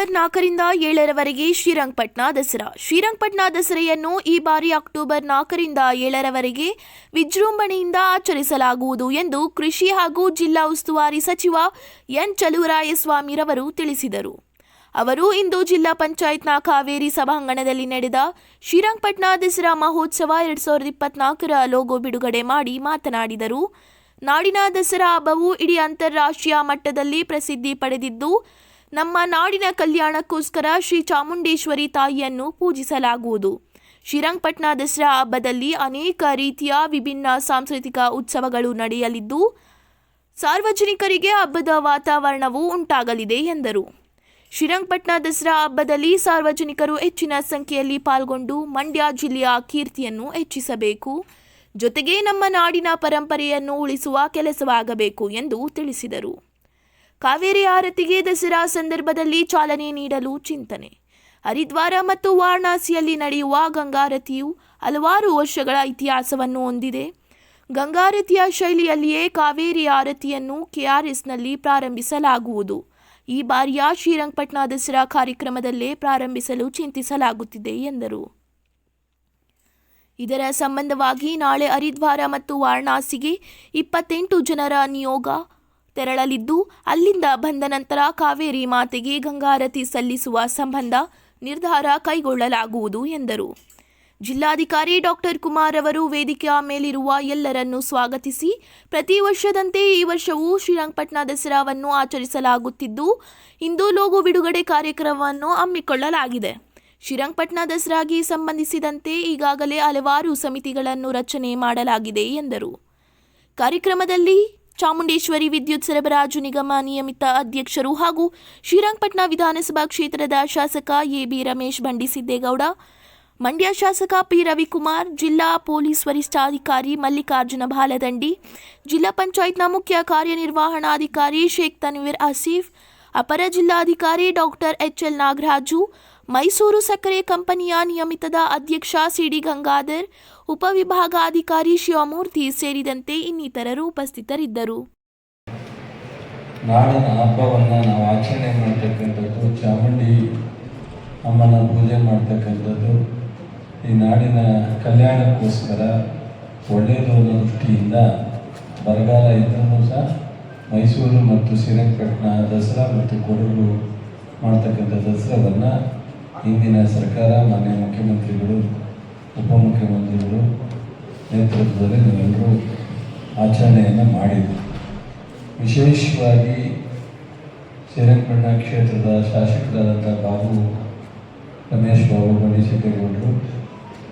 October ನಾಲ್ಕರಿಂದ ಏಳರವರೆಗೆ ಶ್ರೀರಂಗಪಟ್ಟಣ ದಸರಾ. ಶ್ರೀರಂಗಪಟ್ಟಣ ದಸರೆಯನ್ನು ಈ ಬಾರಿ ಅಕ್ಟೋಬರ್ ನಾಲ್ಕರಿಂದ ಏಳರವರೆಗೆ ವಿಜೃಂಭಣೆಯಿಂದ ಆಚರಿಸಲಾಗುವುದು ಎಂದು ಕೃಷಿ ಹಾಗೂ ಜಿಲ್ಲಾ ಉಸ್ತುವಾರಿ ಸಚಿವ ಎನ್ ಚಲುವರಾಯಸ್ವಾಮಿರವರು ತಿಳಿಸಿದರು. ಅವರು ಇಂದು ಜಿಲ್ಲಾ ಪಂಚಾಯತ್ನ ಕಾವೇರಿ ಸಭಾಂಗಣದಲ್ಲಿ ನಡೆದ ಶ್ರೀರಂಗಪಟ್ಟಣ ದಸರಾ ಮಹೋತ್ಸವ ಎರಡ್ ಸಾವಿರದ ಇಪ್ಪತ್ನಾಲ್ಕರ ಲೋಗೋ ಬಿಡುಗಡೆ ಮಾಡಿ ಮಾತನಾಡಿದರು. ನಾಡಿನ ದಸರಾ ಹಬ್ಬವು ಇಡೀ ಅಂತಾರಾಷ್ಟ್ರೀಯ ಮಟ್ಟದಲ್ಲಿ ಪ್ರಸಿದ್ಧಿ ಪಡೆದಿದ್ದು ನಮ್ಮ ನಾಡಿನ ಕಲ್ಯಾಣಕ್ಕೋಸ್ಕರ ಶ್ರೀ ಚಾಮುಂಡೇಶ್ವರಿ ತಾಯಿಯನ್ನು ಪೂಜಿಸಲಾಗುವುದು. ಶ್ರೀರಂಗಪಟ್ಟಣ ದಸರಾ ಹಬ್ಬದಲ್ಲಿ ಅನೇಕ ರೀತಿಯ ವಿಭಿನ್ನ ಸಾಂಸ್ಕೃತಿಕ ಉತ್ಸವಗಳು ನಡೆಯಲಿದ್ದು, ಸಾರ್ವಜನಿಕರಿಗೆ ಹಬ್ಬದ ವಾತಾವರಣವು ಉಂಟಾಗಲಿದೆ ಎಂದರು. ಶ್ರೀರಂಗಪಟ್ಟಣ ದಸರಾ ಹಬ್ಬದಲ್ಲಿ ಸಾರ್ವಜನಿಕರು ಹೆಚ್ಚಿನ ಸಂಖ್ಯೆಯಲ್ಲಿ ಪಾಲ್ಗೊಂಡು ಮಂಡ್ಯ ಜಿಲ್ಲೆಯ ಕೀರ್ತಿಯನ್ನು ಹೆಚ್ಚಿಸಬೇಕು. ಜೊತೆಗೆ ನಮ್ಮ ನಾಡಿನ ಪರಂಪರೆಯನ್ನು ಉಳಿಸುವ ಕೆಲಸವಾಗಬೇಕು ಎಂದು ತಿಳಿಸಿದರು. ಕಾವೇರಿ ಆರತಿಗೆ ದಸರಾ ಸಂದರ್ಭದಲ್ಲಿ ಚಾಲನೆ ನೀಡಲು ಚಿಂತನೆ. ಹರಿದ್ವಾರ ಮತ್ತು ವಾರಣಾಸಿಯಲ್ಲಿ ನಡೆಯುವ ಗಂಗಾರತಿಯು ಹಲವಾರು ವರ್ಷಗಳ ಇತಿಹಾಸವನ್ನು ಹೊಂದಿದೆ. ಗಂಗಾರತಿಯ ಶೈಲಿಯಲ್ಲಿಯೇ ಕಾವೇರಿ ಆರತಿಯನ್ನು ಕೆಆರ್ಎಸ್ನಲ್ಲಿ ಪ್ರಾರಂಭಿಸಲಾಗುವುದು. ಈ ಬಾರಿಯ ಶ್ರೀರಂಗಪಟ್ಟಣ ದಸರಾ ಕಾರ್ಯಕ್ರಮದಲ್ಲೇ ಪ್ರಾರಂಭಿಸಲು ಚಿಂತಿಸಲಾಗುತ್ತಿದೆ, ಎಂದರು. ಇದರ ಸಂಬಂಧವಾಗಿ ನಾಳೆ ಹರಿದ್ವಾರ ಮತ್ತು ವಾರಣಾಸಿಗೆ ಇಪ್ಪತ್ತೆಂಟು ಜನರ ನಿಯೋಗ ತೆರಳಲಿದ್ದು, ಅಲ್ಲಿಂದ ಬಂದ ನಂತರ ಕಾವೇರಿ ಮಾತೆಗೆ ಗಂಗಾರತಿ ಸಲ್ಲಿಸುವ ಸಂಬಂಧ ನಿರ್ಧಾರ ಕೈಗೊಳ್ಳಲಾಗುವುದು ಎಂದರು. ಜಿಲ್ಲಾಧಿಕಾರಿ ಡಾಕ್ಟರ್ ಕುಮಾರ್ ಅವರು ವೇದಿಕೆಯ ಮೇಲಿರುವ ಎಲ್ಲರನ್ನು ಸ್ವಾಗತಿಸಿ, ಪ್ರತಿ ವರ್ಷದಂತೆ ಈ ವರ್ಷವೂ ಶ್ರೀರಂಗಪಟ್ಟಣ ದಸರಾವನ್ನು ಆಚರಿಸಲಾಗುತ್ತಿದ್ದು, ಇಂದು ಲೋಗೋ ಬಿಡುಗಡೆ ಕಾರ್ಯಕ್ರಮವನ್ನು ಹಮ್ಮಿಕೊಳ್ಳಲಾಗಿದೆ. ಶ್ರೀರಂಗಪಟ್ಟಣ ದಸರಾಗೆ ಸಂಬಂಧಿಸಿದಂತೆ ಈಗಾಗಲೇ ಹಲವಾರು ಸಮಿತಿಗಳನ್ನು ರಚನೆ ಮಾಡಲಾಗಿದೆ ಎಂದರು. ಕಾರ್ಯಕ್ರಮದಲ್ಲಿ ಚಾಮುಂಡೇಶ್ವರಿ ವಿದ್ಯುತ್ ಸರಬರಾಜು ನಿಗಮ ನಿಯಮಿತ ಅಧ್ಯಕ್ಷರು ಹಾಗೂ ಶ್ರೀರಂಗಪಟ್ಟಣ ವಿಧಾನಸಭಾ ಕ್ಷೇತ್ರದ ಶಾಸಕ ಎಬಿ ರಮೇಶ್ ಬಂಡಿಸಿದ್ದೇಗೌಡ, ಮಂಡ್ಯ ಶಾಸಕ ಪಿ ರವಿಕುಮಾರ್, ಜಿಲ್ಲಾ ಪೊಲೀಸ್ ವರಿಷ್ಠಾಧಿಕಾರಿ ಮಲ್ಲಿಕಾರ್ಜುನ ಬಾಲದಂಡಿ, ಜಿಲ್ಲಾ ಪಂಚಾಯತ್ನ ಮುಖ್ಯ ಕಾರ್ಯನಿರ್ವಹಣಾಧಿಕಾರಿ ಶೇಖ್ ತನ್ವೀರ್ ಆಸೀಫ್, ಅಪರ ಜಿಲ್ಲಾಧಿಕಾರಿ doctor H L Nagaraju Mysuru ಸಕ್ಕರೆ ಕಂಪನಿಯ ನಿಯಮಿತದ ಅಧ್ಯಕ್ಷ ಸಿಡಿ ಗಂಗಾಧರ್ ಉಪವಿಭಾಗಾಧಿಕಾರಿ ಶಿವಮೂರ್ತಿ ಸೇರಿದಂತೆ ಇನ್ನಿತರರು ಉಪಸ್ಥಿತರಿದ್ದರು. ನಾಡಿನ ಹಬ್ಬವನ್ನು ನಾವು ಆಚರಣೆ ಮಾಡ್ತಕ್ಕಂಥದ್ದು, ಚಾಮುಂಡಿ ಅಮ್ಮನ ಪೂಜೆ ಮಾಡ್ತಕ್ಕಂಥದ್ದು, ಈ ನಾಡಿನ ಕಲ್ಯಾಣಕ್ಕೋಸ್ಕರ ಒಳ್ಳೆಯದು ಅನ್ನೋ ದೃಷ್ಟಿಯಿಂದ ಬರಗಾಲ ಇದ್ದರೂ ಸಹ ಮೈಸೂರು ಮತ್ತು ಶ್ರೀರಂಗಪಟ್ಟಣ ದಸರಾ ಮತ್ತು ಕೊಡಗು ಮಾಡ್ತಕ್ಕಂಥ ದಸರಾವನ್ನು ಹಿಂದಿನ ಸರ್ಕಾರ, ಮಾನ್ಯ ಮುಖ್ಯಮಂತ್ರಿಗಳು, ಉಪಮುಖ್ಯಮಂತ್ರಿಗಳು ನೇತೃತ್ವದಲ್ಲಿ ನಾವೆಲ್ಲರೂ ಆಚರಣೆಯನ್ನು ಮಾಡಿದ್ವಿ. ವಿಶೇಷವಾಗಿ ಶ್ರೀರಂಗಪಟ್ಟಣ ಕ್ಷೇತ್ರದ ಶಾಸಕರಾದಂಥ ಬಾಬು ರಮೇಶ್ ಬಾಬು ಬಂಡಿಸಿದ್ದೇಗೌಡರು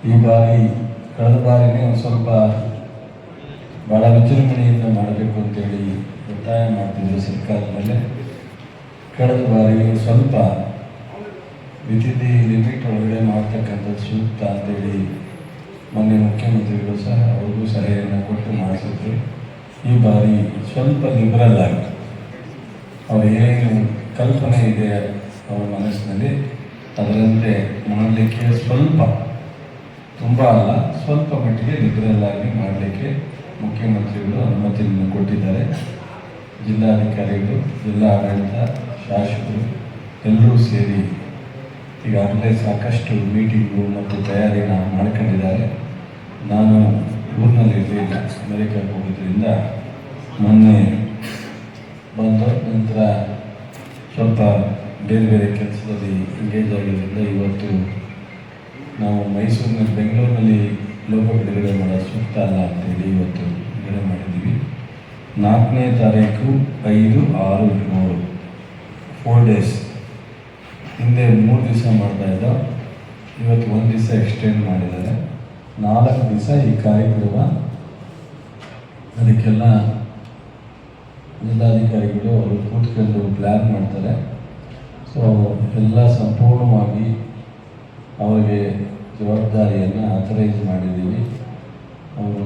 ಈ ಬಾರಿ ಕಳೆದ ಬಾರಿನೇ ಒಂದು ಸ್ವಲ್ಪ ಭಾಳ ವಿಜೃಂಭಣೆಯಿಂದ ಮಾಡಬೇಕು ಅಂತೇಳಿ ಒತ್ತಾಯ ಮಾಡ್ತಿದ್ರು ಸರ್ಕಾರದ ಮೇಲೆ. ಕಳೆದ ಬಾರಿ ಸ್ವಲ್ಪ ವಿಧಿದಿ ಲಿಮಿಟ್ ಒಳಗಡೆ ಮಾಡ್ತಕ್ಕಂಥದ್ದು ಸೂಕ್ತ ಅಂತೇಳಿ ಮೊನ್ನೆ ಮುಖ್ಯಮಂತ್ರಿಗಳು ಸಹ ಅವ್ರಿಗೂ ಸಲಹೆಯನ್ನು ಕೊಟ್ಟು ಮಾಡಿಸಿದ್ರು. ಈ ಬಾರಿ ಸ್ವಲ್ಪ ಲಿಬರಲ್ ಆಗಿ ಅವ್ರ ಏನು ಕಲ್ಪನೆ ಇದೆ ಅವರ ಮನಸ್ಸಿನಲ್ಲಿ, ಅದರಂತೆ ಮಾಡಲಿಕ್ಕೆ ಸ್ವಲ್ಪ, ತುಂಬ ಅಲ್ಲ, ಸ್ವಲ್ಪ ಮಟ್ಟಿಗೆ ಲಿಬರಲ್ ಆಗಿ ಮಾಡಲಿಕ್ಕೆ ಮುಖ್ಯಮಂತ್ರಿಗಳು ಅನುಮತಿಯನ್ನು ಕೊಟ್ಟಿದ್ದಾರೆ. ಜಿಲ್ಲಾಧಿಕಾರಿಗಳು ಜಿಲ್ಲಾ ಆಡಳಿತ ಶಾಸಕರು ಎಲ್ಲರೂ ಸೇರಿ ಈಗಾಗಲೇ ಸಾಕಷ್ಟು ಮೀಟಿಂಗು ಮತ್ತು ತಯಾರಿನ ಮಾಡ್ಕೊಂಡಿದ್ದಾರೆ. ನಾನು ಊರಿನಲ್ಲಿ ಇರಲಿಲ್ಲ, ಅಮೆರಿಕಕ್ಕೆ ಹೋಗೋದ್ರಿಂದ ಮೊನ್ನೆ ಬಂದು ನಂತರ ಸ್ವಲ್ಪ ಬೇರೆ ಬೇರೆ ಕೆಲಸದಲ್ಲಿ ಎಂಗೇಜ್ ಆಗಿದ್ದರಿಂದ ಇವತ್ತು ನಾವು ಮೈಸೂರಿನಲ್ಲಿ ಬೆಂಗಳೂರಿನಲ್ಲಿ ಲೋಕ ಬಿಡುಗಡೆ ಮಾಡೋದು ಸೂಕ್ತ ಅಲ್ಲ ಅಂತೇಳಿ ಇವತ್ತು ಬಿಡುಗಡೆ ಮಾಡಿದ್ದೀವಿ. ನಾಲ್ಕನೇ ತಾರೀಕು ಐದು ಆರು ಮೂರು ಫೋರ್ ಡೇಸ್ ಹಿಂದೆ ಮೂರು ದಿವಸ ಮಾಡ್ತಾ ಇದ್ದ. ಇವತ್ತು ಒಂದು ದಿವಸ ಎಕ್ಸ್ಟೆಂಡ್ ಮಾಡಿದ್ದಾರೆ. ನಾಲ್ಕು ದಿವಸ ಈ ಕಾರ್ಯಕ್ರಮ. ಅದಕ್ಕೆಲ್ಲ ಜಿಲ್ಲಾಧಿಕಾರಿಗಳು ಅವರು ಕೂತ್ಕೊಂಡು ಪ್ಲ್ಯಾನ್ ಮಾಡ್ತಾರೆ. ಸೊ ಎಲ್ಲ ಸಂಪೂರ್ಣವಾಗಿ ಅವರಿಗೆ ಜವಾಬ್ದಾರಿಯನ್ನು ಆಥರೈಸ್ ಮಾಡಿದ್ದೀವಿ. ಅವರು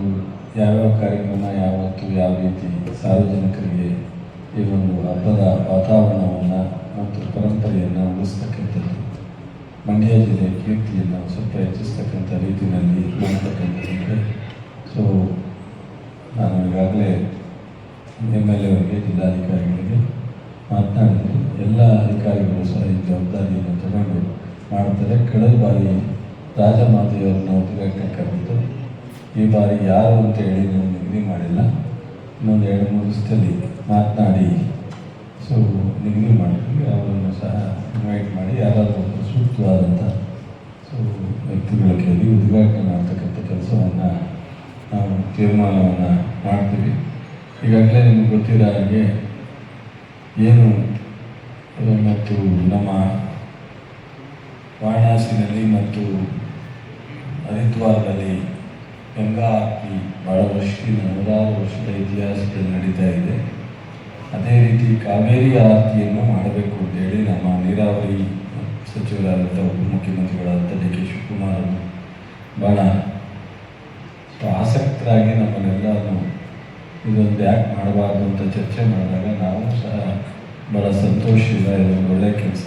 ಯಾವ್ಯಾವ ಕಾರ್ಯಕ್ರಮ, ಯಾವತ್ತು, ಯಾವ ರೀತಿ ಸಾರ್ವಜನಿಕರಿಗೆ ಈ ಒಂದು ಹಬ್ಬದ ವಾತಾವರಣವನ್ನು ಮತ್ತು ಪರಂಪರೆಯನ್ನು ಉಳಿಸ್ತಕ್ಕಂಥದ್ದು. ಮಂಡ್ಯ ಜಿಲ್ಲೆಯ ಕೀರ್ತಿಯನ್ನು ಸ್ವಲ್ಪ ಹೆಚ್ಚಿಸ್ತಕ್ಕಂಥ ರೀತಿಯಲ್ಲಿ ಮಾಡ್ತಕ್ಕಂಥದ್ದಿದೆ ಸೊ ನಾನು ಈಗಾಗಲೇ ಎಂ ಎಲ್ ಎ ಅವರಿಗೆ, ಜಿಲ್ಲಾಧಿಕಾರಿಗಳಿಗೆ ಮಾತನಾಡಿದ್ರು ಎಲ್ಲ ಅಧಿಕಾರಿಗಳು ಸಹ ಈ ಜವಾಬ್ದಾರಿ ಜವಾಬ್ದಾರಿಯನ್ನು ತಗೊಂಡು ಮಾಡ್ತಾರೆ. ಕಳೆದ ಬಾರಿ ರಾಜಮಾತೆಯವ್ರನ್ನ ಉದ್ಘಾಟನೆ ಕರೆದಿದ್ದು ಈ ಬಾರಿ ಯಾರು ಅಂತ ಹೇಳಿ ನಾನು ನಿಗದಿ ಮಾಡಿಲ್ಲ. ಇನ್ನೊಂದು ಎರಡು, ಮೂರು ದಿವಸದಲ್ಲಿ ಮಾತನಾಡಿ ಸೊ ನಿಮಗೆ ಮಾಡ್ತೀವಿ ಅವರನ್ನು ಸಹ ಇನ್ವೈಟ್ ಮಾಡಿ ಯಾರಾದರೂ ಒಂದು ಸೂಕ್ತವಾದಂಥ, ಸೊ, ವ್ಯಕ್ತಿಗಳ ಕೇಳಿ ಉದ್ಘಾಟನೆ ಮಾಡ್ತಕ್ಕಂಥ ಕೆಲಸವನ್ನು ನಾವು ತೀರ್ಮಾನವನ್ನು ಮಾಡ್ತೀವಿ. ಈಗಾಗಲೇ ನಿಮ್ಗೆ ಗೊತ್ತಿರೋ ಹಾಗೆ ಏನು ಮತ್ತು ನಮ್ಮ ವಾರಣಾಸಿನಲ್ಲಿ ಮತ್ತು ಹರಿದ್ವಾರದಲ್ಲಿ ಗಂಗಾ ಆರತಿ ಭಾಳ ವರ್ಷದಿಂದ ನೂರಾರು ವರ್ಷದ ಇತಿಹಾಸದಲ್ಲಿ ನಡೀತಾ ಇದೆ. ಅದೇ ರೀತಿ ಕಾವೇರಿ ಆರತಿಯನ್ನು ಮಾಡಬೇಕು ಅಂತೇಳಿ ನಮ್ಮ ನೀರಾವರಿ ಸಚಿವರಾದಂಥ ಉಪಮುಖ್ಯಮಂತ್ರಿಗಳಾದಂಥ ಡಿ ಕೆ ಶಿವಕುಮಾರ್ ಅವರು ಭಾಳ ಆಸಕ್ತರಾಗಿ ನಮ್ಮನ್ನೆಲ್ಲರನ್ನು ಇದೊಂದು ಯಾಕೆ ಮಾಡಬಾರ್ದು ಅಂತ ಚರ್ಚೆ ಮಾಡಿದಾಗ ನಾವು ಸಹ ಭಾಳ ಸಂತೋಷದಿಂದ ಇದೊಂದು ಒಳ್ಳೆಯ ಕೆಲಸ,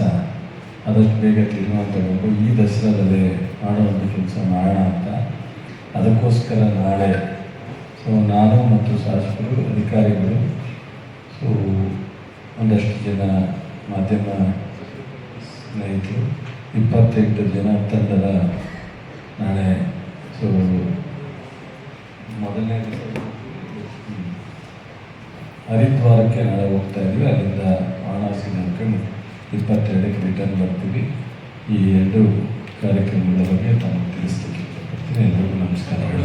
ಆದಷ್ಟು ಬೇಗ ತೀರ್ಮಾನ ತಗೊಂಡು ಈ ದಸರಾದಲ್ಲೇ ಮಾಡುವಂಥ ಕೆಲಸ ಮಾಡೋಣ ಅಂತ. ಅದಕ್ಕೋಸ್ಕರ ನಾಳೆ ಸೊ, ನಾನು ಮತ್ತು ಶಾಸಕರು ಅಧಿಕಾರಿಗಳು ಒಂದಷ್ಟು ಜನ ಮಾಧ್ಯಮ ಸ್ನೇಹಿತರು, ಇಪ್ಪತ್ತೆಂಟು ಜನ ತಂಡದ ನಾಳೆ ಸೊ, ಮೊದಲನೇ. ಹರಿದ್ವಾರಕ್ಕೆ ನಾಳೆ ಹೋಗ್ತಾ ಇದ್ವಿ ಅಲ್ಲಿಂದ ವಾರಾಣಸಿನ ನೋಡ್ಕೊಂಡು ಇಪ್ಪತ್ತೆರಡಕ್ಕೆ ರಿಟರ್ನ್ ಬರ್ತೀವಿ. ಈ ಎರಡು ಕಾರ್ಯಕ್ರಮಗಳ ಬಗ್ಗೆ ತಮಗೆ ಇಷ್ಟಪಡ್ತೀನಿ. ಎಲ್ಲರಿಗೂ ನಮಸ್ಕಾರ ಹೇಳೋದಾಗಿ ಹಾಗಿದ್ರೆ ಸಬ್ಸ್ಕ್ರೈಬ್